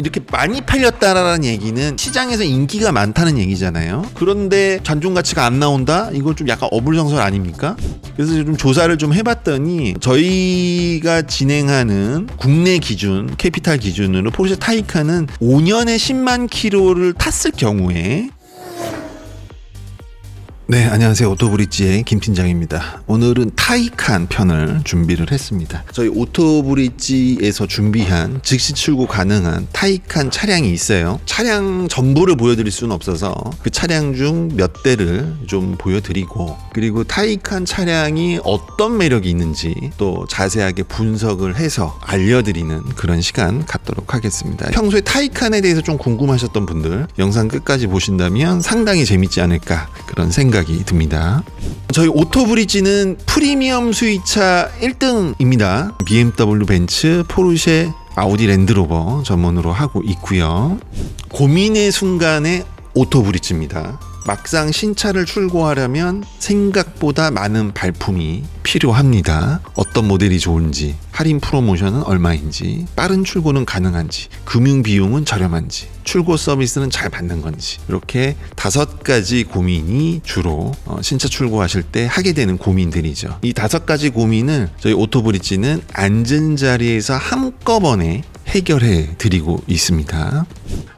이렇게 많이 팔렸다라는 얘기는 시장에서 인기가 많다는 얘기잖아요. 그런데 잔존 가치가 안 나온다? 이건 좀 약간 어불성설 아닙니까? 그래서 좀 조사를 좀 해봤더니 저희가 진행하는 국내 기준, 캐피탈 기준으로 포르쉐 타이칸은 5년에 10만 킬로를 탔을 경우에 네, 안녕하세요. 오토브릿지의 김 팀장입니다. 오늘은 타이칸 편을 준비를 했습니다. 저희 오토브릿지에서 준비한 즉시 출고 가능한 타이칸 차량이 있어요. 차량 전부를 보여드릴 수는 없어서 그 차량 중 몇 대를 좀 보여드리고 그리고 타이칸 차량이 어떤 매력이 있는지 또 자세하게 분석을 해서 알려드리는 그런 시간 갖도록 하겠습니다. 평소에 타이칸에 대해서 좀 궁금하셨던 분들 영상 끝까지 보신다면 상당히 재밌지 않을까 그런 생각 이 듭니다. 저희 오토브리지는 프리미엄 수입차 1등입니다. BMW, 벤츠, 포르쉐, 아우디 랜드로버 전문으로 하고 있고요. 고민의 순간에 오토브리지입니다. 막상 신차를 출고하려면 생각보다 많은 발품이 필요합니다. 어떤 모델이 좋은지, 할인 프로모션은 얼마인지, 빠른 출고는 가능한지, 금융 비용은 저렴한지, 출고 서비스는 잘 받는 건지, 이렇게 다섯 가지 고민이 주로 어, 신차 출고하실 때 하게 되는 고민들이죠. 이 다섯 가지 고민을 저희 오토브릿지는 앉은 자리에서 한꺼번에 해결해 드리고 있습니다.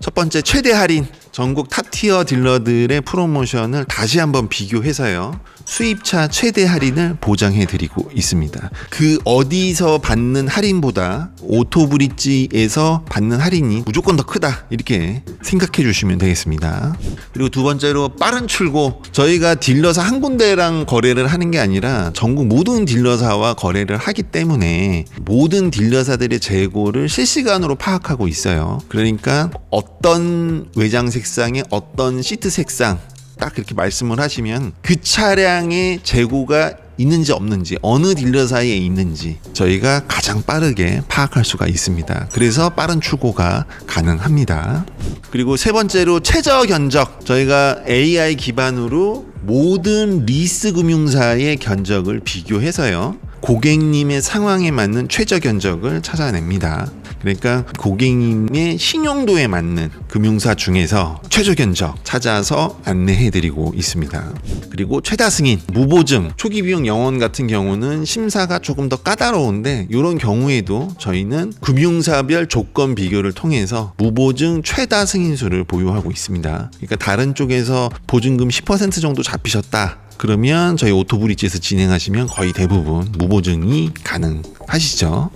첫 번째 최대 할인 전국 탑티어 딜러들의 프로모션을 다시 한번 비교해서요. 수입차 최대 할인을 보장해 드리고 있습니다. 그 어디서 받는 할인보다 오토브릿지에서 받는 할인이 무조건 더 크다. 이렇게 생각해 주시면 되겠습니다. 그리고 두 번째로 빠른 출고. 저희가 딜러사 한 군데랑 거래를 하는 게 아니라 전국 모든 딜러사와 거래를 하기 때문에 모든 딜러사들의 재고를 실시간으로 파악하고 있어요. 그러니까 어떤 외장 색상에 어떤 시트 색상 딱 그렇게 말씀을 하시면 그 차량의 재고가 있는지 없는지 어느 딜러사에 있는지 저희가 가장 빠르게 파악할 수가 있습니다. 그래서 빠른 출고가 가능합니다. 그리고 세 번째로 최저 견적 저희가 AI 기반으로 모든 리스 금융사의 견적을 비교해서요. 고객님의 상황에 맞는 최저 견적을 찾아냅니다. 그러니까 고객님의 신용도에 맞는 금융사 중에서 최저 견적 찾아서 안내해드리고 있습니다. 그리고 최다 승인, 무보증, 초기 비용 영원 같은 경우는 심사가 조금 더 까다로운데 이런 경우에도 저희는 금융사별 조건 비교를 통해서 무보증 최다 승인수를 보유하고 있습니다. 그러니까 다른 쪽에서 보증금 10% 정도 잡히셨다. 그러면 저희 오토브릿지에서 진행하시면 거의 대부분 무보증이 가능하시죠.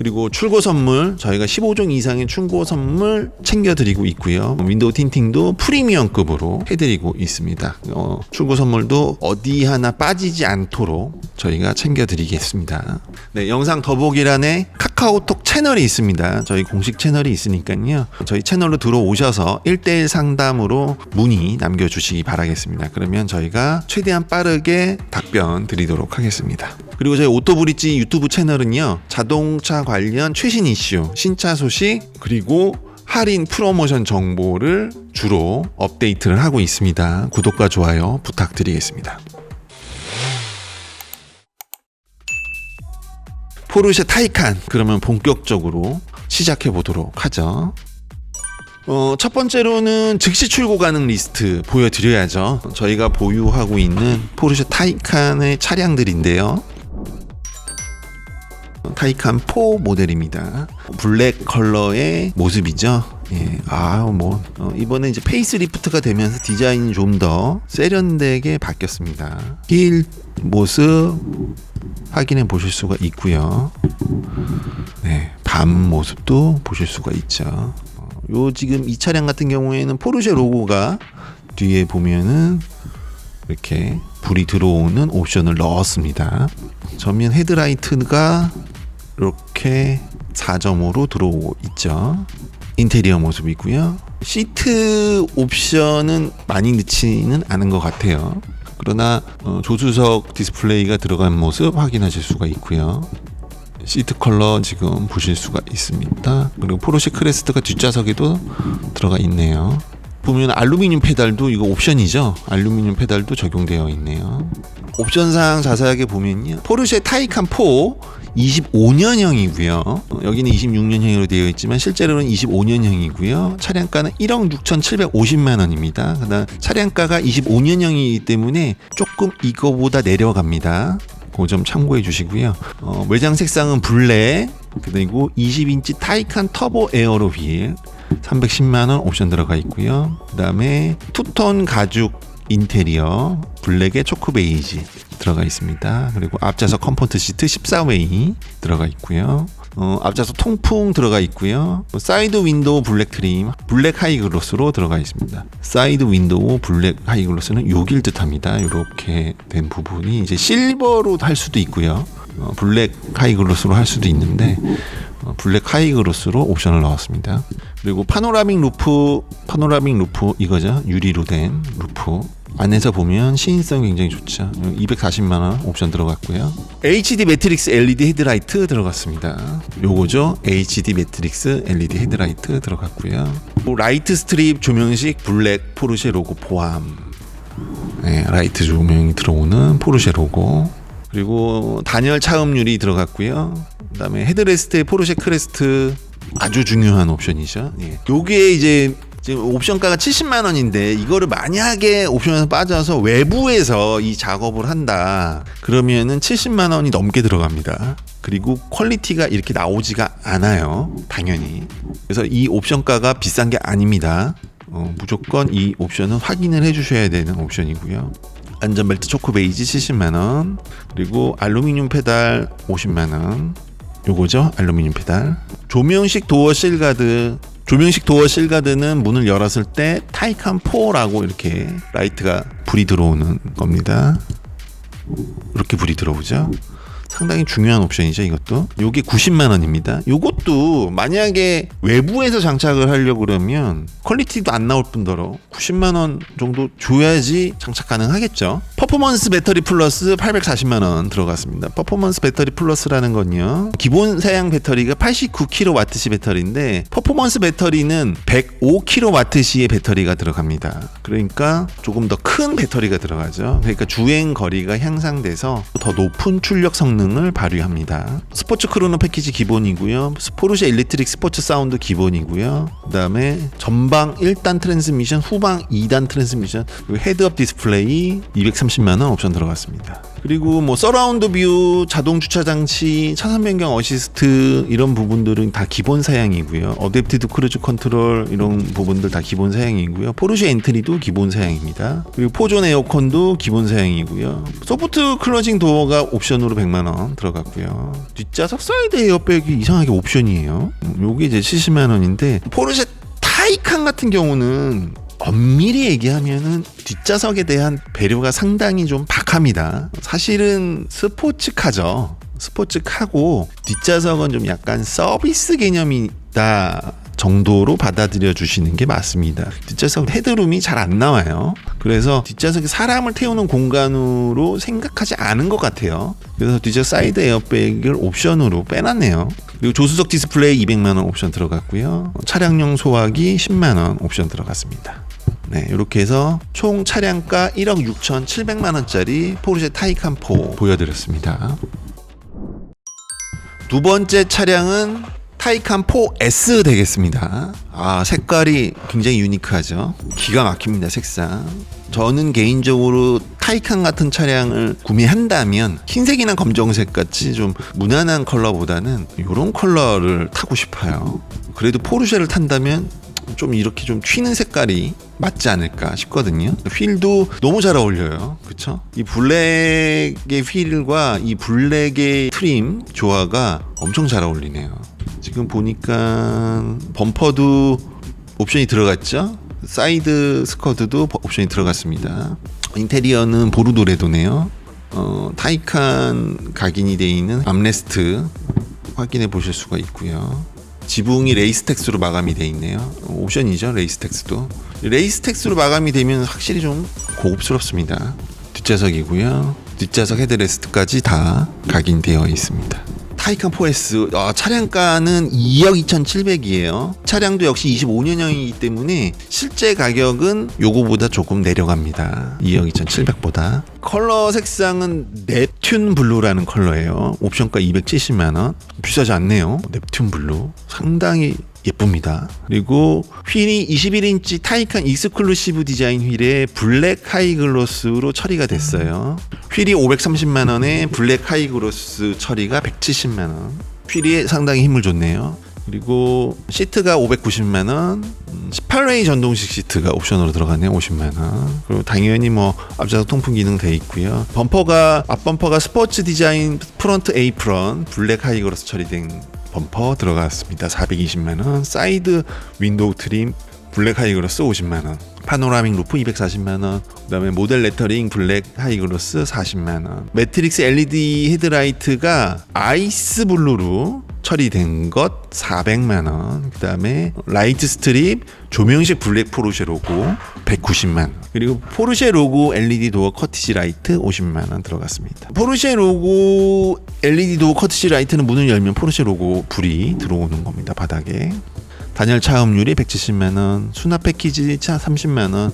그리고 출고 선물 저희가 15종 이상의 출고 선물 챙겨드리고 있고요. 윈도우 틴팅도 프리미엄급으로 해드리고 있습니다. 어, 출고 선물도 어디 하나 빠지지 않도록 저희가 챙겨드리겠습니다. 네, 영상 더보기란에 카카오톡 채널이 있습니다. 저희 공식 채널이 있으니까요. 저희 채널로 들어오셔서 1대1 상담으로 문의 남겨주시기 바라겠습니다. 그러면 저희가 최대한 빠르게 답변 드리도록 하겠습니다. 그리고 저희 오토브릿지 유튜브 채널은요. 자동차 관련 최신 이슈, 신차 소식, 그리고 할인 프로모션 정보를 주로 업데이트를 하고 있습니다. 구독과 좋아요 부탁드리겠습니다. 포르쉐 타이칸 그러면 본격적으로 시작해 보도록 하죠. 어, 첫 번째로는 즉시 출고 가능 리스트 보여드려야죠. 저희가 보유하고 있는 포르쉐 타이칸의 차량들인데요. 타이칸 4 모델입니다. 블랙 컬러의 모습이죠. 예, 아, 뭐, 어, 이번에 이제 페이스리프트가 되면서 디자인이 좀 더 세련되게 바뀌었습니다. 힐 모습 확인해 보실 수가 있고요. 네, 밤 모습도 보실 수가 있죠. 어, 요 지금 이 차량 같은 경우에는 포르쉐 로고가 뒤에 보면은 이렇게 불이 들어오는 옵션을 넣었습니다. 전면 헤드라이트가 이렇게 4점으로 들어오고 있죠. 인테리어 모습이고요. 시트 옵션은 많이 넣지는 않은 것 같아요. 그러나 어, 조수석 디스플레이가 들어간 모습 확인하실 수가 있고요. 시트 컬러 지금 보실 수가 있습니다. 그리고 포르쉐 크레스트가 뒷좌석에도 들어가 있네요. 보면 알루미늄 페달도 이거 옵션이죠. 알루미늄 페달도 적용되어 있네요. 옵션 사항 자세하게 보면요. 포르쉐 타이칸 4 25년형이고요. 여기는 26년형으로 되어 있지만 실제로는 25년형이고요. 차량가는 1억 6,750만 원입니다. 그다음 차량가가 25년형이기 때문에 조금 이거보다 내려갑니다. 그 점 참고해 주시고요. 어, 외장 색상은 블랙 그리고 20인치 타이칸 터보 에어로 휠 310만 원 옵션 들어가 있고요. 그 다음에 투톤 가죽 인테리어 블랙에 초크 베이지 들어가 있습니다. 그리고 앞좌석 컴포트 시트 14웨이 들어가 있고요. 어, 앞좌석 통풍 들어가 있고요. 뭐 사이드 윈도우 블랙 트림, 블랙 하이글로스로 들어가 있습니다. 사이드 윈도우 블랙 하이글로스는 요길 듯합니다. 이렇게 된 부분이 이제 실버로 할 수도 있고요. 어, 블랙 하이글로스로 할 수도 있는데 어, 블랙 하이글로스로 옵션을 넣었습니다. 그리고 파노라믹 루프, 파노라믹 루프 이거죠. 유리로 된 루프. 안에서 보면 시인성 굉장히 좋죠. 240만 원 옵션 들어갔고요. HD 매트릭스 LED 헤드라이트 들어갔습니다. 요거죠. HD 매트릭스 LED 헤드라이트 들어갔고요. 뭐 라이트 스트립 조명식 블랙 포르쉐 로고 포함. 네, 라이트 조명이 들어오는 포르쉐 로고. 그리고 단열 차음률이 들어갔고요. 그다음에 헤드레스트에 포르쉐 크레스트 아주 중요한 옵션이죠. 예. 요게 이제 지금 옵션가가 70만 원인데 이거를 만약에 옵션에서 빠져서 외부에서 이 작업을 한다 그러면은 70만 원이 넘게 들어갑니다. 그리고 퀄리티가 이렇게 나오지가 않아요. 당연히. 그래서 이 옵션가가 비싼 게 아닙니다. 어, 무조건 이 옵션은 확인을 해 주셔야 되는 옵션이고요. 안전벨트 초크 베이지 70만 원 그리고 알루미늄 페달 50만 원 요거죠 알루미늄 페달 조명식 도어 실가드 조명식 도어 실가드는 문을 열었을 때 타이칸 4라고 이렇게 라이트가 불이 들어오는 겁니다. 이렇게 불이 들어오죠 상당히 중요한 옵션이죠 이것도. 요게 90만 원입니다. 요것도 만약에 외부에서 장착을 하려고 그러면 퀄리티도 안 나올 뿐더러 90만 원 정도 줘야지 장착 가능하겠죠. 퍼포먼스 배터리 플러스 840만 원 들어갔습니다. 퍼포먼스 배터리 플러스라는 건요 기본 사양 배터리가 89kWh 배터리인데 퍼포먼스 배터리는 105kWh의 배터리가 들어갑니다. 그러니까 조금 더 큰 배터리가 들어가죠. 그러니까 주행 거리가 향상돼서 더 높은 출력 성능 을 발휘합니다. 스포츠 크루너 패키지 기본이고요. 포르쉐 일렉트릭 스포츠 사운드 기본이고요. 그다음에 전방 1단 트랜스미션, 후방 2단 트랜스미션, 헤드업 디스플레이 230만 원 옵션 들어갔습니다. 그리고 뭐 서라운드 뷰, 자동 주차 장치, 차선 변경 어시스트 이런 부분들은 다 기본 사양이고요. 어댑티드 크루즈 컨트롤 이런 부분들 다 기본 사양이고요. 포르쉐 엔트리도 기본 사양입니다. 그리고 포존 에어컨도 기본 사양이고요. 소프트 클러징 도어가 옵션으로 100만 원 들어갔고요. 뒷좌석 사이드 에어백이 이상하게 옵션이에요. 음, 요게 이제 70만 원인데 포르쉐 타이칸 같은 경우는 엄밀히 얘기하면은 뒷좌석에 대한 배려가 상당히 좀 박합니다. 사실은 스포츠카죠. 스포츠카고 뒷좌석은 좀 약간 서비스 개념이다. 정도로 받아들여 주시는 게 맞습니다. 뒷좌석 헤드룸이 잘 안 나와요. 그래서 뒷좌석에 사람을 태우는 공간으로 생각하지 않은 것 같아요. 그래서 뒷좌석 사이드 에어백을 옵션으로 빼놨네요. 그리고 조수석 디스플레이 200만 원 옵션 들어갔고요. 차량용 소화기 10만 원 옵션 들어갔습니다. 네, 이렇게 해서 총 차량가 1억 6,700만 원짜리 포르쉐 타이칸 4 보여드렸습니다. 두 번째 차량은 타이칸 4S 되겠습니다. 아, 색깔이 굉장히 유니크하죠. 기가 막힙니다, 색상. 저는 개인적으로 타이칸 같은 차량을 구매한다면 흰색이나 검정색 같이 좀 무난한 컬러보다는 이런 컬러를 타고 싶어요. 그래도 포르쉐를 탄다면 좀 이렇게 좀 튀는 색깔이 맞지 않을까 싶거든요. 휠도 너무 잘 어울려요. 그쵸? 이 블랙의 휠과 이 블랙의 트림 조화가 엄청 잘 어울리네요. 지금 보니까 범퍼도 옵션이 들어갔죠? 사이드 스커드도 옵션이 들어갔습니다. 인테리어는 보르도레도네요. 어, 타이칸 각인이 되어 있는 암레스트 확인해 보실 수가 있고요. 지붕이 레이스텍스로 마감이 돼 있네요. 옵션이죠, 레이스텍스도. 레이스텍스로 마감이 되면 확실히 좀 고급스럽습니다. 뒷좌석이고요. 뒷좌석 헤드레스트까지 다 각인되어 있습니다. 타이칸 4S 아, 차량가는 2억 2,700이에요. 차량도 역시 25년형이기 때문에 실제 가격은 요거보다 조금 내려갑니다. 2억 2,700보다. 컬러 색상은 넵튠 블루라는 컬러예요. 옵션가 270만 원. 비싸지 않네요. 넵튠 블루. 상당히 예쁩니다. 그리고 휠이 21인치 타이칸 익스클루시브 디자인 휠에 블랙 하이글로스로 처리가 됐어요. 휠이 530만 원에 블랙 하이글로스 처리가 170만 원. 휠이 상당히 힘을 줬네요. 그리고 시트가 590만 원, 18웨이 전동식 시트가 옵션으로 들어가네요. 50만 원. 그리고 당연히 뭐 앞좌석 통풍 기능 돼 있고요. 범퍼가 앞 범퍼가 스포츠 디자인 프론트 에이프런 블랙 하이글로스 처리된 범퍼 들어갔습니다. 420만 원. 사이드 윈도우 트림 블랙 하이글로스 50만 원. 파노라믹 루프 240만 원. 그 다음에 모델 레터링 블랙 하이글로스 40만 원. 매트릭스 LED 헤드라이트가 아이스 블루로 처리된 것 400만 원. 그다음에 라이트 스트립 조명식 블랙 포르쉐 로고 190만 원. 그리고 포르쉐 로고 LED 도어 커티지 라이트 50만 원 들어갔습니다. 포르쉐 로고 LED 도어 커티지 라이트는 문을 열면 포르쉐 로고 불이 들어오는 겁니다. 바닥에. 단열 차음률이 170만 원, 수납 패키지 차 30만 원,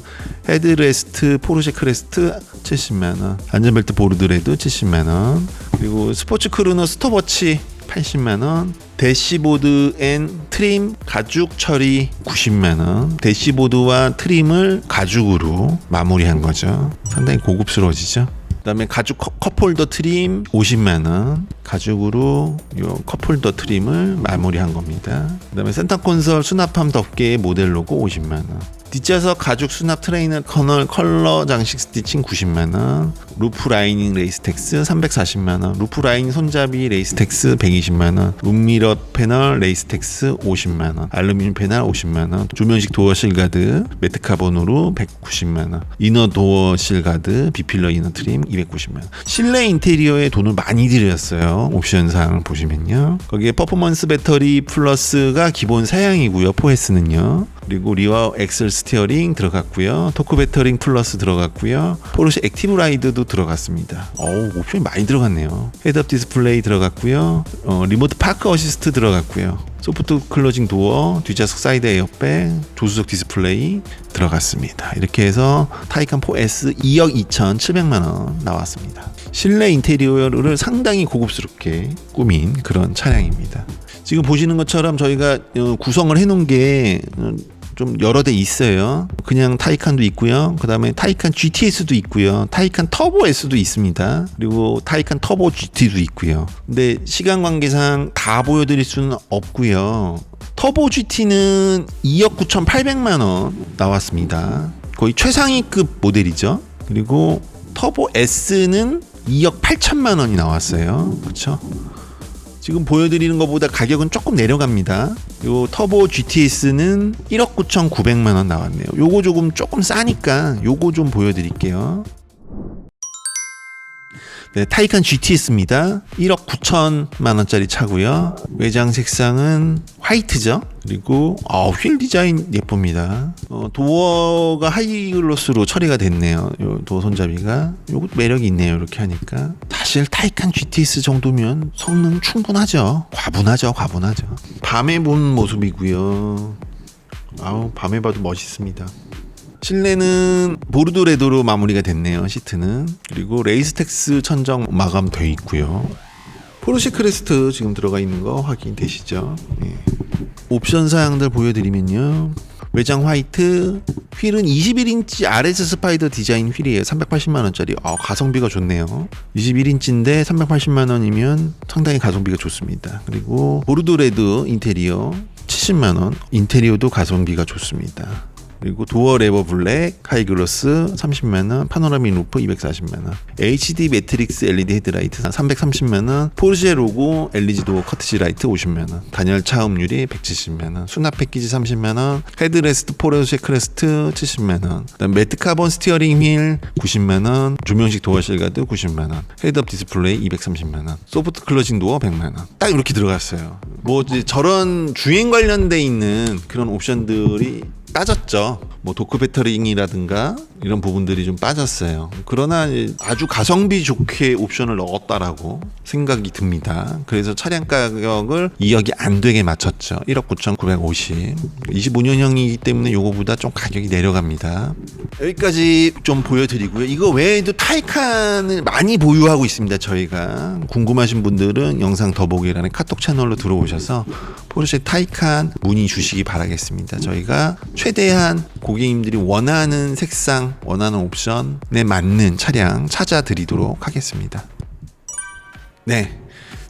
헤드레스트 포르쉐 크레스트 70만 원, 안전벨트 보르드레드 70만 원, 그리고 스포츠 크루너 스톱워치 80만 원, 대시보드 앤 트림 가죽 처리 90만 원, 대시보드와 트림을 가죽으로 마무리한 거죠. 상당히 고급스러워지죠. 그다음에 가죽 컵- 컵홀더 트림 50만 원 가죽으로 요 컵홀더 트림을 마무리한 겁니다. 그다음에 센터 콘솔 수납함 덮개 모델 로고 50만 원. 뒷좌석 가죽 수납 트레이너 커널 컬러 장식 스티칭 90만 원. 루프 라이닝 레이스텍스 340만 원. 루프 라인 손잡이 레이스텍스 120만 원. 룸미러 패널 레이스텍스 50만 원. 알루미늄 패널 50만 원. 조면식 도어 실가드 매트 카본으로 190만 원. 이너 도어 실가드 비필러 이너 트림 290만 원. 실내 인테리어에 돈을 많이 들였어요. 옵션 사항을 보시면요. 거기에 퍼포먼스 배터리 플러스가 기본 사양이고요. 4S는요. 그리고 리와 엑셀 스티어링 들어갔고요. 토크 배터링 플러스 들어갔고요. 포르쉐 액티브 라이드도 들어갔습니다. 어우, 옵션이 많이 들어갔네요. 헤드업 디스플레이 들어갔고요. 어, 리모트 파크 어시스트 들어갔고요. 소프트 클로징 도어, 뒷좌석 사이드 에어백, 조수석 디스플레이 들어갔습니다. 이렇게 해서 타이칸 4S 2억 2,700만 원 나왔습니다. 실내 인테리어를 상당히 고급스럽게 꾸민 그런 차량입니다. 지금 보시는 것처럼 저희가 어, 구성을 해놓은 게 어, 좀 여러 대 있어요. 그냥 타이칸도 있고요. 그 다음에 타이칸 GTS도 있고요. 타이칸 터보 S도 있습니다. 그리고 타이칸 터보 GT도 있고요. 근데 시간 관계상 다 보여드릴 수는 없고요. 터보 GT는 2억 9,800만 원 나왔습니다. 거의 최상위급 모델이죠. 그리고 터보 S는 2억 8천만 원이 나왔어요. 그렇죠? 지금 보여드리는 것보다 가격은 조금 내려갑니다. 요 터보 GTS는 1억 9,900만 원 나왔네요. 요거 조금 조금 싸니까 요거 좀 보여드릴게요. 네, 타이칸 GTS입니다. 1억 9천만 원짜리 차고요. 외장 색상은 화이트죠. 그리고 어, 휠 디자인 예쁩니다. 어, 도어가 하이글로스로 처리가 됐네요. 요 도어 손잡이가 요것 매력이 있네요. 이렇게 하니까 사실 타이칸 GTS 정도면 성능 충분하죠. 과분하죠, 과분하죠. 밤에 본 모습이고요. 아우 밤에 봐도 멋있습니다. 실내는 보르도 레드로 마무리가 됐네요. 시트는 그리고 레이스텍스 천정 마감돼 있고요. 포르쉐 크레스트 지금 들어가 있는 거 확인되시죠? 예. 옵션 사양들 보여드리면요. 외장 화이트, 휠은 21인치 RS 스파이더 디자인 휠이에요. 380만 원짜리. 아, 가성비가 좋네요. 21인치인데 380만 원이면 상당히 가성비가 좋습니다. 그리고 보르도 레드 인테리어 70만 원. 인테리어도 가성비가 좋습니다. 그리고 도어 레버 블랙, 하이글로스 30만 원, 파노라믹 루프 240만 원, HD 매트릭스 LED 헤드라이트 330만 원, 포르쉐 로고 LED 도어 커트지 라이트 50만 원, 단열 차음률이 170만 원, 수납 패키지 30만 원, 헤드레스트 포르쉐 크레스트 70만 원, 그다음 매트 카본 스티어링 휠 90만 원, 조명식 도어 실 가드 90만 원, 헤드업 디스플레이 230만 원, 소프트 클로징 도어 100만 원. 딱 이렇게 들어갔어요. 뭐 저런 주행 관련돼 있는 그런 옵션들이 따졌죠. 뭐 도크 배터링이라든가 이런 부분들이 좀 빠졌어요. 그러나 아주 가성비 좋게 옵션을 넣었다라고 생각이 듭니다. 그래서 차량 가격을 2억이 안 되게 맞췄죠. 1억 9,950. 25년형이기 때문에 요거보다 좀 가격이 내려갑니다. 여기까지 좀 보여드리고요. 이거 외에도 타이칸을 많이 보유하고 있습니다. 저희가 궁금하신 분들은 영상 더보기란에 카톡 채널로 들어오셔서 포르쉐 타이칸 문의 주시기 바라겠습니다. 저희가 최대한 고객님들이 원하는 색상, 원하는 옵션에 맞는 차량 찾아드리도록 하겠습니다. 네.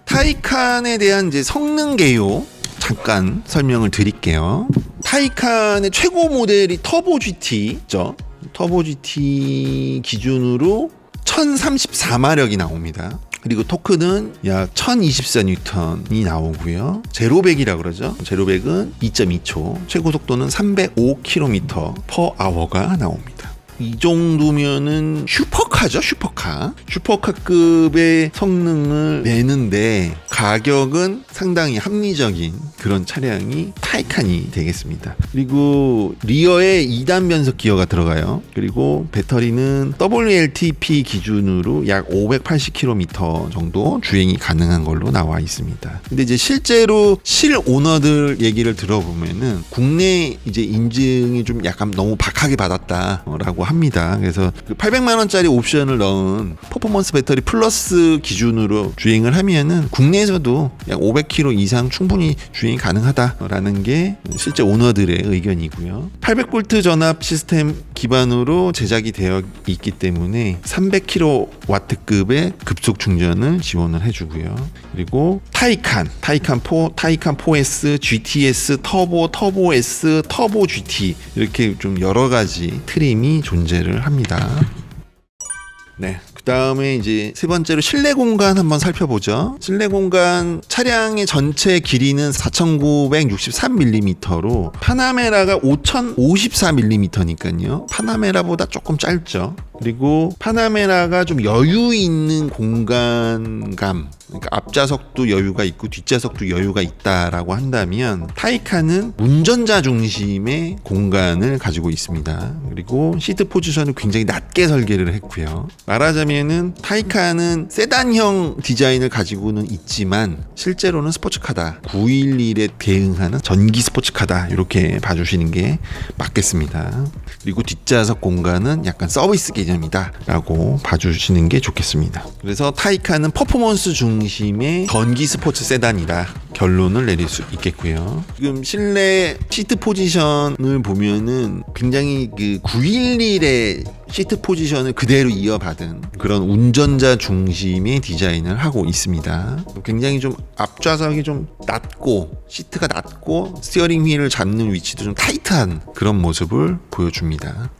타이칸에 대한 이제 성능 개요 잠깐 설명을 드릴게요. 타이칸의 최고 모델이 터보 GT죠. 터보 GT 기준으로 1034마력이 나옵니다. 그리고 토크는 약 1024N이 나오고요. 제로백이라 그러죠. 제로백은 2.2초, 최고 속도는 305km per hour가 나옵니다. 이 정도면은 슈퍼카죠, 슈퍼카. 슈퍼카급의 성능을 내는데 가격은 상당히 합리적인 그런 차량이 타이칸이 되겠습니다. 그리고 리어에 2단 변속 기어가 들어가요. 그리고 배터리는 WLTP 기준으로 약 580km 정도 주행이 가능한 걸로 나와 있습니다. 근데 이제 실제로 실 오너들 얘기를 들어보면은 국내 이제 인증이 좀 약간 너무 박하게 받았다라고 합니다. 그래서 800만 원짜리 옵션을 넣은 퍼포먼스 배터리 플러스 기준으로 주행을 하면은 국내에서도 약 500km 이상 충분히 주행이 가능하다라는 게 실제 오너들의 의견이고요. 800V 전압 시스템 기반으로 제작이 되어 있기 때문에 300kW급의 급속 충전을 지원을 해주고요. 그리고 타이칸, 타이칸 4, 타이칸 4S, GTS, 터보, 터보 S, 터보 GT 이렇게 좀 여러 가지 트림이 존 재를 합니다. 네. 그 다음에 이제 세 번째로 실내 공간 한번 살펴보죠. 실내 공간 차량의 전체 길이는 4,963mm로 파나메라가 5,054mm니까요. 파나메라보다 조금 짧죠. 그리고 파나메라가 좀 여유 있는 공간감 그러니까 앞좌석도 여유가 있고 뒷좌석도 여유가 있다라고 한다면 타이칸은 운전자 중심의 공간을 가지고 있습니다. 그리고 시트 포지션을 굉장히 낮게 설계를 했고요. 말하자면은 타이칸은 세단형 디자인을 가지고는 있지만 실제로는 스포츠카다. 911에 대응하는 전기 스포츠카다. 이렇게 봐주시는 게 맞겠습니다. 그리고 뒷좌석 공간은 약간 서비스 개념이다라고 봐주시는 게 좋겠습니다. 그래서 타이칸은 퍼포먼스 중 심의 전기 스포츠 세단이다. 결론을 내릴 수 있겠고요. 지금 실내 시트 포지션을 보면은 굉장히 그 911의 시트 포지션을 그대로 이어받은 그런 운전자 중심의 디자인을 하고 있습니다. 굉장히 좀 앞좌석이 좀 낮고 시트가 낮고 스티어링 휠을 잡는 위치도 좀 타이트한 그런 모습을 보여줍니다.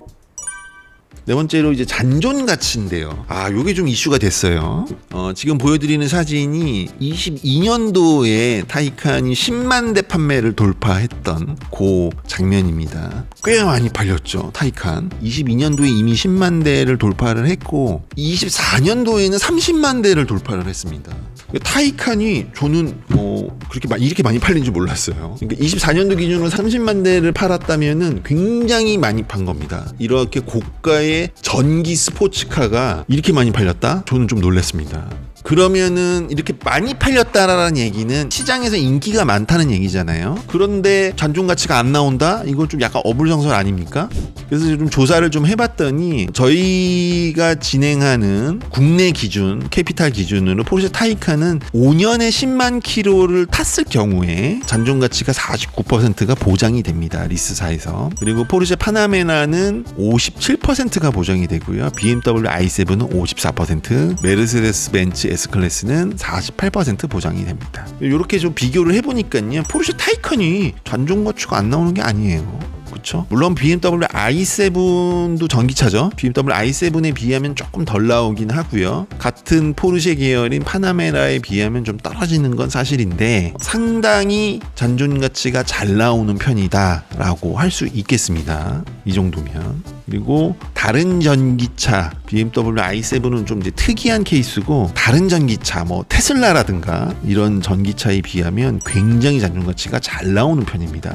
네 번째로 이제 잔존 가치인데요. 아, 요게 좀 이슈가 됐어요. 어, 지금 보여드리는 사진이 22년도에 타이칸이 10만 대 판매를 돌파했던 그 장면입니다. 꽤 많이 팔렸죠, 타이칸. 22년도에 이미 10만 대를 돌파를 했고, 24년도에는 30만 대를 돌파를 했습니다. 타이칸이 저는 뭐 그렇게 이렇게 많이 팔린 줄 몰랐어요. 그러니까 24년도 기준으로 30만 대를 팔았다면은 굉장히 많이 판 겁니다. 이렇게 고가의 전기 스포츠카가 이렇게 많이 팔렸다? 저는 좀 놀랐습니다. 그러면은 이렇게 많이 팔렸다라는 얘기는 시장에서 인기가 많다는 얘기잖아요. 그런데 잔존 가치가 안 나온다? 이건 좀 약간 어불성설 아닙니까? 그래서 좀 조사를 좀 해봤더니 저희가 진행하는 국내 기준, 캐피탈 기준으로 포르쉐 타이칸은 5년에 10만 킬로를 탔을 경우에 잔존 가치가 49%가 보장이 됩니다. 리스사에서. 그리고 포르쉐 파나메나는 57%가 보장이 되고요. BMW i7은 54%, 메르세데스 벤츠 S 클래스는 48% 보장이 됩니다. 이렇게 좀 비교를 해보니까요, 포르쉐 타이칸이 잔존 가치가 안 나오는 게 아니에요. 그렇죠. 물론 BMW i7도 전기차죠. BMW i7에 비하면 조금 덜 나오긴 하고요. 같은 포르쉐 계열인 파나메라에 비하면 좀 떨어지는 건 사실인데 상당히 잔존 가치가 잘 나오는 편이다라고 할 수 있겠습니다. 이 정도면. 그리고 다른 전기차 BMW i7은 좀 이제 특이한 케이스고 다른 전기차 뭐 테슬라라든가 이런 전기차에 비하면 굉장히 잔존 가치가 잘 나오는 편입니다.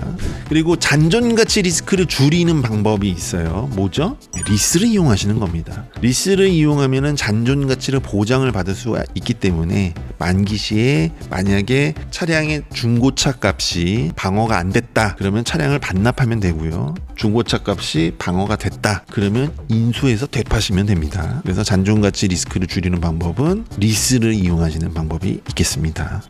그리고 잔존 가치 리스크를 줄이는 방법이 있어요. 뭐죠? 리스를 이용하시는 겁니다. 리스를 이용하면은 잔존 가치를 보장을 받을 수 있기 때문에 만기 시에 만약에 차량의 중고차 값이 방어가 안 됐다 그러면 차량을 반납하면 되고요. 중고차 값이 방어가 됐다 그러면 인수해서 되파시면 됩니다. 그래서 잔존 가치 리스크를 줄이는 방법은 리스를 이용하시는 방법이 있겠습니다.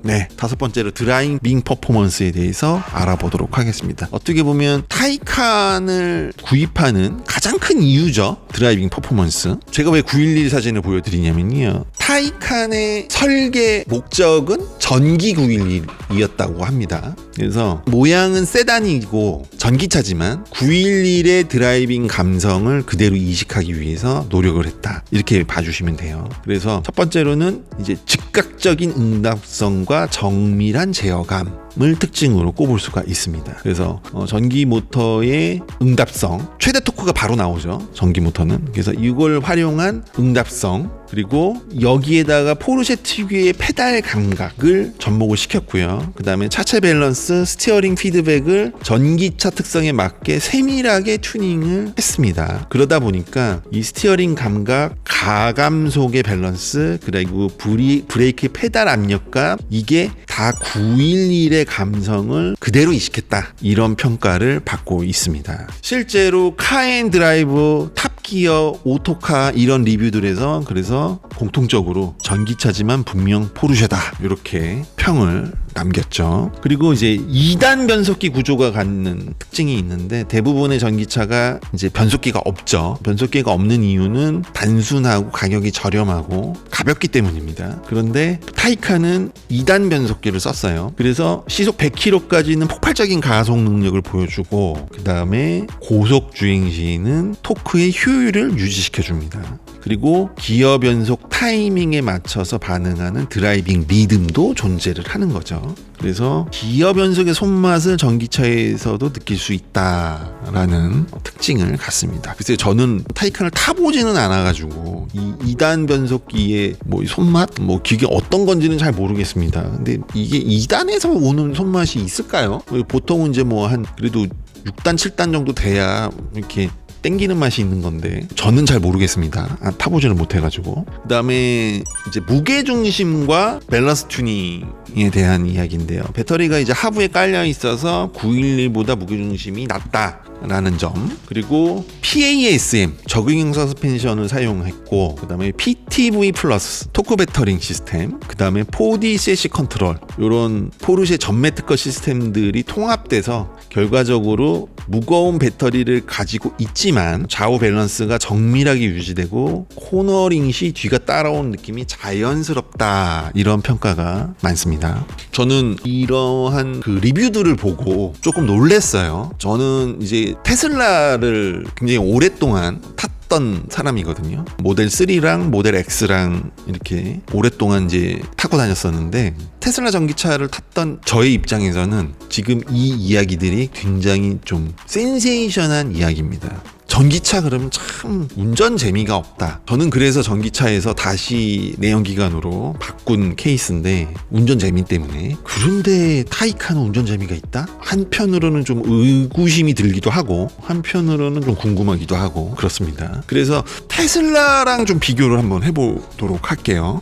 네, 다섯 번째로 드라이빙 퍼포먼스에 대해서 알아보도록 하겠습니다. 어떻게 보면 타이칸을 구입하는 가장 큰 이유죠. 드라이빙 퍼포먼스. 제가 왜 911 사진을 보여드리냐면요. 타이칸의 설계 목적은 전기 911이었다고 합니다. 그래서 모양은 세단이고 전기차지만 911의 드라이빙 감성을 그대로 이식하기 위해서 노력을 했다. 이렇게 봐주시면 돼요. 그래서 첫 번째로는 이제 즉각적인 응답성 과 정밀한 제어감 을 특징으로 꼽을 수가 있습니다. 그래서 어, 전기 모터의 응답성, 최대 토크가 바로 나오죠. 전기 모터는. 그래서 이걸 활용한 응답성 그리고 여기에다가 포르쉐 특유의 페달 감각을 접목을 시켰고요. 그 다음에 차체 밸런스, 스티어링 피드백을 전기차 특성에 맞게 세밀하게 튜닝을 했습니다. 그러다 보니까 이 스티어링 감각, 가감 속의 밸런스, 그리고 브레이크 페달 압력감 이게 다 911의 감성을 그대로 이식했다. 이런 평가를 받고 있습니다. 실제로 카엔 드라이브, 탑기어, 오토카 이런 리뷰들에서 그래서 공통적으로 전기차지만 분명 포르쉐다 이렇게 평을 남겼죠. 그리고 이제 2단 변속기 구조가 갖는 특징이 있는데 대부분의 전기차가 이제 변속기가 없죠. 변속기가 없는 이유는 단순하고 가격이 저렴하고 가볍기 때문입니다. 그런데 타이칸은 2단 변속기를 썼어요. 그래서 시속 100km까지는 폭발적인 가속 능력을 보여주고 그 다음에 고속 주행 시에는 토크의 효율을 유지시켜 줍니다. 그리고 기어 변속 타이밍에 맞춰서 반응하는 드라이빙 리듬도 존재를 하는 거죠. 그래서 기어 변속의 손맛을 전기차에서도 느낄 수 있다라는 특징을 갖습니다. 글쎄 저는 타이칸을 타보지는 않아가지고 이 2단 변속기의 뭐 손맛, 뭐 기계 어떤 건지는 잘 모르겠습니다. 근데 이게 2단에서 오는 손맛이 있을까요? 보통은 이제 뭐 한 그래도 6단, 7단 정도 돼야 이렇게 땡기는 맛이 있는 건데 저는 잘 모르겠습니다. 아, 타보지는 못해가지고 그 다음에 이제 무게 중심과 밸런스 튜닝에 대한 이야기인데요. 배터리가 이제 하부에 깔려 있어서 911보다 무게 중심이 낮다. 라는 점 그리고 PASM 적응형 서스펜션을 사용했고 그 다음에 PTV 플러스 토크 배터링 시스템 그 다음에 4D CC 컨트롤 이런 포르쉐 전매 특허 시스템들이 통합돼서 결과적으로 무거운 배터리를 가지고 있지만 좌우 밸런스가 정밀하게 유지되고 코너링 시 뒤가 따라온 느낌이 자연스럽다 이런 평가가 많습니다. 저는 이러한 그 리뷰들을 보고 조금 놀랬어요. 저는 이제 테슬라를 굉장히 오랫동안 탔 던 사람이거든요. 모델 3랑 모델 X랑 이렇게 오랫동안 이제 타고 다녔었는데 테슬라 전기차를 탔던 저의 입장에서는 지금 이 이야기들이 굉장히 좀 센세이션한 이야기입니다. 전기차 그러면 참 운전 재미가 없다. 저는 그래서 전기차에서 다시 내연기관으로 바꾼 케이스인데 운전 재미 때문에 그런데 타이칸은 운전 재미가 있다? 한편으로는 좀 의구심이 들기도 하고 한편으로는 좀 궁금하기도 하고 그렇습니다. 그래서 테슬라랑 좀 비교를 한번 해보도록 할게요.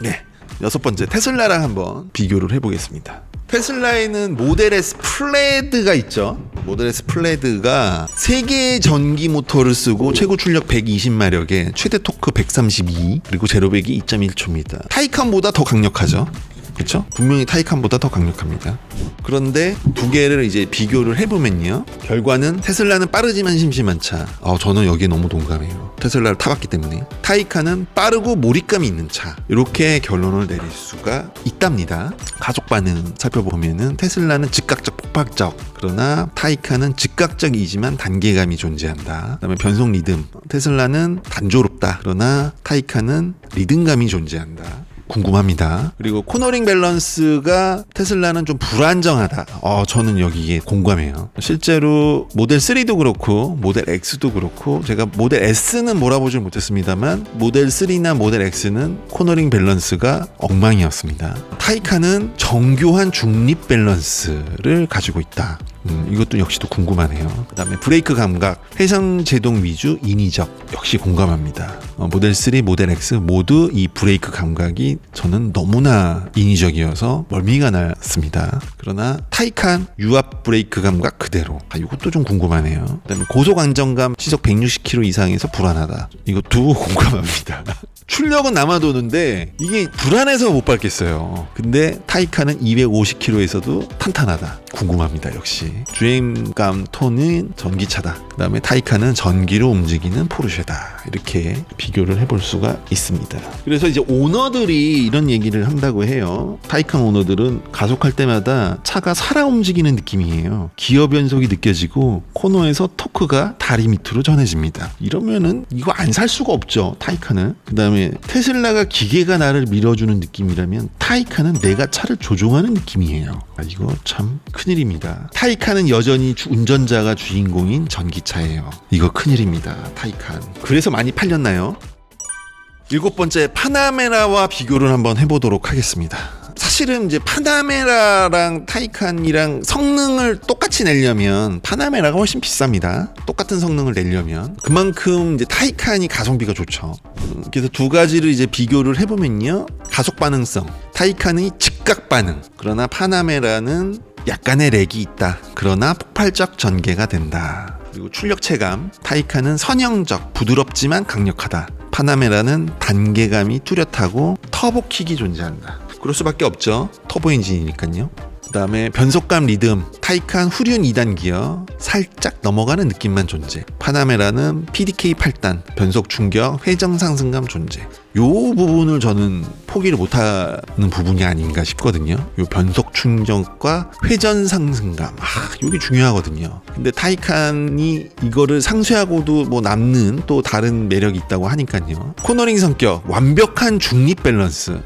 네. 여섯 번째 테슬라랑 한번 비교를 해보겠습니다. 테슬라에는 모델 S 플레드가 있죠. 모델 S 플레드가 세 개의 전기 모터를 쓰고 최고 출력 120마력에 최대 토크 132 그리고 제로백이 2.1초입니다. 타이칸보다 더 강력하죠. 그렇죠? 분명히 타이칸보다 더 강력합니다. 그런데 두 개를 이제 비교를 해보면요. 결과는 테슬라는 빠르지만 심심한 차. 어, 저는 여기에 너무 동감해요. 테슬라를 타봤기 때문에. 타이칸은 빠르고 몰입감이 있는 차. 이렇게 결론을 내릴 수가 있답니다. 가족 반응 살펴보면은 테슬라는 즉각적 폭발적. 그러나 타이칸은 즉각적이지만 단계감이 존재한다. 그다음에 변속 리듬. 테슬라는 단조롭다. 그러나 타이칸은 리듬감이 존재한다. 궁금합니다. 그리고 코너링 밸런스가 테슬라는 좀 불안정하다. 어, 저는 여기에 공감해요. 실제로 모델 3도 그렇고 모델 X도 그렇고 제가 모델 S는 몰아보질 못했습니다만 모델 3나 모델 X는 코너링 밸런스가 엉망이었습니다. 타이칸은 정교한 중립 밸런스를 가지고 있다. 음, 이것도 역시도 궁금하네요. 그 다음에 브레이크 감각, 회전 제동 위주, 인위적 역시 공감합니다. 어, 모델 3, 모델 X 모두 이 브레이크 감각이 저는 너무나 인위적이어서 멀미가 났습니다. 그러나 타이칸 유압 브레이크 감각 그대로. 아, 이것도 좀 궁금하네요. 그 다음에 고속 안정감 시속 160km 이상에서 불안하다. 이것도 공감합니다. 출력은 남아도는데 이게 불안해서 못 밟겠어요. 근데 타이칸은 250km에서도 탄탄하다. 궁금합니다. 역시 주행감 톤은 전기차다. 그다음에 타이칸은 전기로 움직이는 포르쉐다. 이렇게 비교를 해볼 수가 있습니다. 그래서 이제 오너들이 이런 얘기를 한다고 해요. 타이칸 오너들은 가속할 때마다 차가 살아 움직이는 느낌이에요. 기어 변속이 느껴지고 코너에서 토크가 다리 밑으로 전해집니다. 이러면은 이거 안 살 수가 없죠. 타이칸은. 그다음에 테슬라가 기계가 나를 밀어주는 느낌이라면 타이칸은 내가 차를 조종하는 느낌이에요. 아, 이거 참 큰일입니다. 타이칸은 여전히 주- 운전자가 주인공인 전기차예요. 이거 큰일입니다. 타이칸. 그래서 많이 팔렸나요? 일곱 번째 파나메라와 비교를 한번 해보도록 하겠습니다. 사실은 이제 파나메라랑 타이칸이랑 성능을 똑같이 내려면 파나메라가 훨씬 비쌉니다. 똑같은 성능을 내려면 그만큼 이제 타이칸이 가성비가 좋죠. 음, 그래서 두 가지를 이제 비교를 해보면요, 가속 반응성, 타이칸이 즉각 반응, 그러나 파나메라는 약간의 렉이 있다. 그러나 폭발적 전개가 된다. 그리고 출력 체감, 타이칸은 선형적, 부드럽지만 강력하다. 파나메라는 단계감이 뚜렷하고 터보킥이 존재한다. 그럴 수밖에 없죠. 터보 엔진이니까요. 그 다음에 변속감 리듬, 타이칸 후륜 2단 기어, 살짝 넘어가는 느낌만 존재. 파나메라는 PDK 8단, 변속 충격, 회전 상승감 존재. 요 부분을 저는 포기를 못하는 부분이 아닌가 싶거든요. 요 변속 충격과 회전 상승감, 아, 요게 중요하거든요. 근데 타이칸이 이거를 상쇄하고도 뭐 남는 또 다른 매력이 있다고 하니까요. 코너링 성격, 완벽한 중립 밸런스,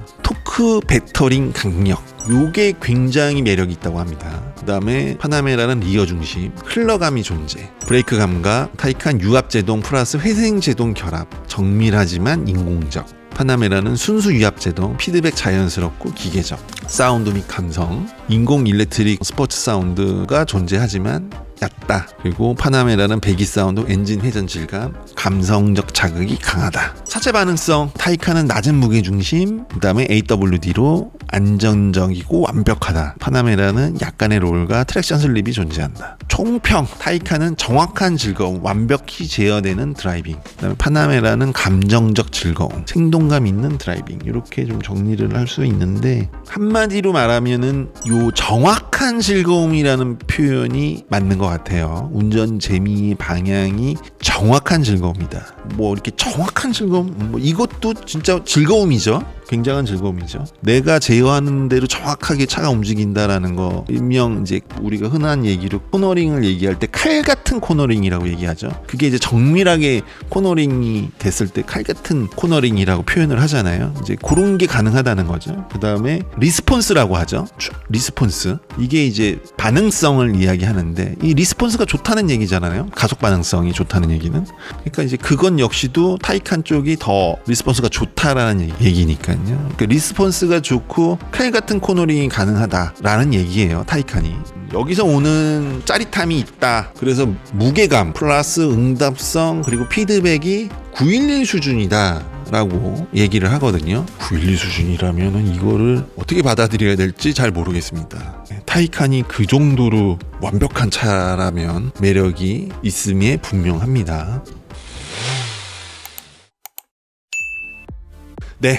토크 배터링 강력, 요게 굉장히 매력이 있다고 합니다. 그 다음에 파나메라는 리어 중심, 흘러감이 존재, 브레이크 감각, 타이칸 유압 제동 플러스 회생 제동 결합, 정밀하지만 인공적. 파나메라는 순수 유압 제동, 피드백 자연스럽고 기계적, 사운드 및 감성, 인공 일렉트릭 스포츠 사운드가 존재하지만 얕다. 그리고 파나메라는 배기 사운드, 엔진 회전 질감, 감성적 자극이 강하다. 차체 반응성, 타이칸은 낮은 무게 중심, 그다음에 AWD로 안정적이고 완벽하다. 파나메라는 약간의 롤과 트랙션 슬립이 존재한다. 총평, 타이칸은 정확한 즐거움, 완벽히 제어되는 드라이빙. 그다음에 파나메라는 감정적 즐거움, 생동감 있는 드라이빙. 이렇게 좀 정리를 할 수 있는데 한마디로 말하면은 요 정확한 즐거움이라는 표현이 맞는 것 같아요. 운전 재미, 방향이 정확한 즐거움이다. 뭐 이렇게 정확한 즐거움, 뭐 이것도 진짜 즐거움이죠. 굉장한 즐거움이죠. 내가 제어하는 대로 정확하게 차가 움직인다라는 거 일명 이제 우리가 흔한 얘기로 코너링을 얘기할 때 칼 같은 코너링이라고 얘기하죠. 그게 이제 정밀하게 코너링이 됐을 때 칼 같은 코너링이라고 표현을 하잖아요. 이제 그런 게 가능하다는 거죠. 그 다음에 리스폰스라고 하죠. 추- 리스폰스 이게 이제 반응성을 이야기하는데 이 리스폰스가 좋다는 얘기잖아요. 가속 반응성이 좋다는 얘기는. 그러니까 이제 그건 역시도 타이칸 쪽이 더 리스폰스가 좋다라는 얘기- 얘기니까요. 그러니까 리스폰스가 좋고 칼 같은 코너링이 가능하다라는 얘기예요. 타이칸이. 여기서 오는 짜릿함이 있다. 그래서 무게감 플러스 응답성 그리고 피드백이 911 수준이다. 라고 얘기를 하거든요. 912 수준이라면 이거를 어떻게 받아들여야 될지 잘 모르겠습니다. 네, 타이칸이 그 정도로 완벽한 차라면 매력이 있음에 분명합니다. 네,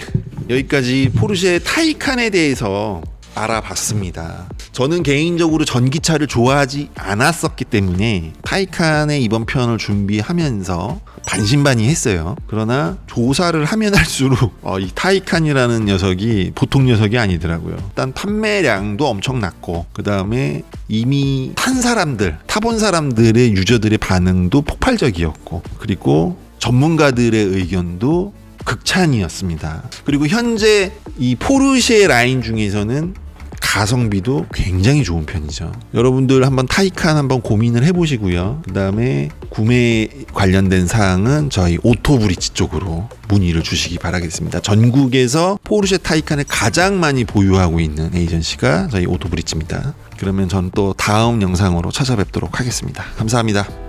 여기까지 포르쉐 타이칸에 대해서 알아봤습니다. 저는 개인적으로 전기차를 좋아하지 않았었기 때문에 타이칸의 이번 편을 준비하면서 반신반의 했어요. 그러나 조사를 하면 할수록 어, 이 타이칸이라는 녀석이 보통 녀석이 아니더라고요. 일단 판매량도 엄청 낮고 그 다음에 이미 탄 사람들, 타본 사람들의 유저들의 반응도 폭발적이었고 그리고 전문가들의 의견도 극찬이었습니다. 그리고 현재 이 포르쉐 라인 중에서는 가성비도 굉장히 좋은 편이죠. 여러분들 한번 타이칸 한번 고민을 해보시고요. 그 다음에 구매 관련된 사항은 저희 오토브리지 쪽으로 문의를 주시기 바라겠습니다. 전국에서 포르쉐 타이칸을 가장 많이 보유하고 있는 에이전시가 저희 오토브리지입니다. 그러면 전 또 다음 영상으로 찾아뵙도록 하겠습니다. 감사합니다.